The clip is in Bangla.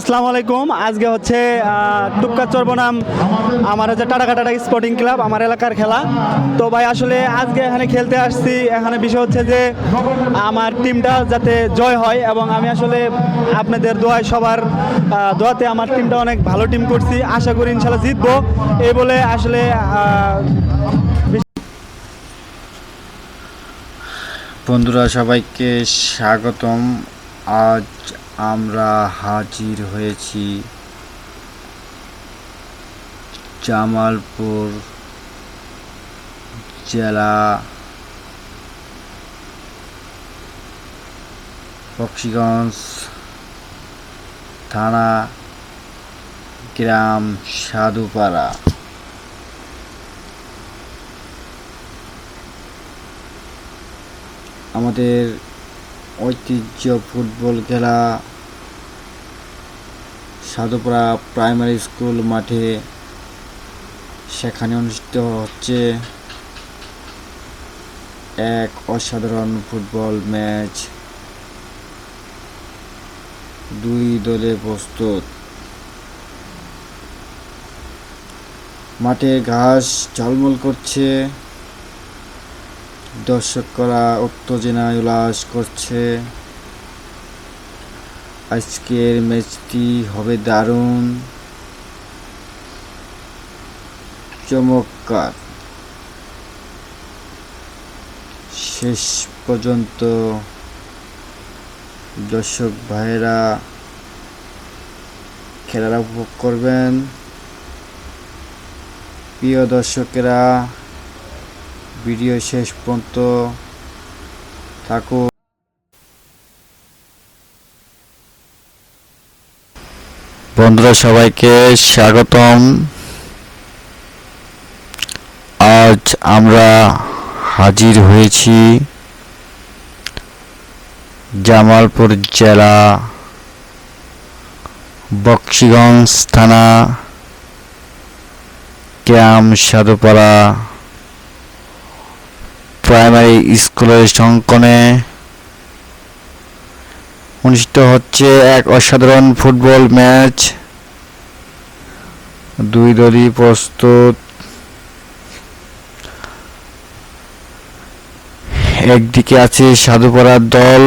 আসসালামু আলাইকুম। আজকে হচ্ছে টুক্কাচর বনাম আমার হচ্ছে টাটা কাটাটা স্পোর্টিং ক্লাব, আমার এলাকার খেলা। তো ভাই, আসলে আজকে এখানে খেলতে আসছি। এখানে বিষয় হচ্ছে যে, আমার টিমটা যাতে জয় হয় এবং আমি আসলে আপনাদের দোয়ায় সবার দোয়াতে আমার টিমটা অনেক ভালো টিম করছি। আশা করি ইনশাল্লাহ জিতবো। এই বলে আসলে বন্ধুরা, সবাইকে স্বাগতম। আজ আমরা হাজির হয়েছি জামালপুর জেলা বক্সিগঞ্জ থানা গ্রাম সাধুপাড়া। আমাদের ঐতিহ্য ফুটবল খেলা সাধুপাড়া প্রাইমারি স্কুল মাঠে সেখানে অনুষ্ঠিত হচ্ছে এক অসাধারণ ফুটবল ম্যাচ। দুই দলে প্রস্তুত। মাঠে ঘাস ঝলমল করছে। দর্শকরা উত্তেজনায় উল্লাস করছে। আজকের ম্যাচটি হবে দারুণ, চমৎকার। শেষ পর্যন্ত দর্শক ভাইয়েরা খেলাটা উপভোগ করবেন। প্রিয় দর্শকেরা ভিডিও শেষ পর্যন্ত থাকুন বন্ধুরা, সবাইকে স্বাগতম। আজ আমরা হাজির হয়েছি জামালপুর জেলা বক্সিগঞ্জ থানা গ্রাম সাধুপাড়া প্রাইমারি স্কুলের সংকনে অনুষ্ঠিত হচ্ছে এক অসাধারণ ফুটবল ম্যাচ। দুই দলই প্রস্তুত। একদিকে আছে সাধুপাড়ার দল।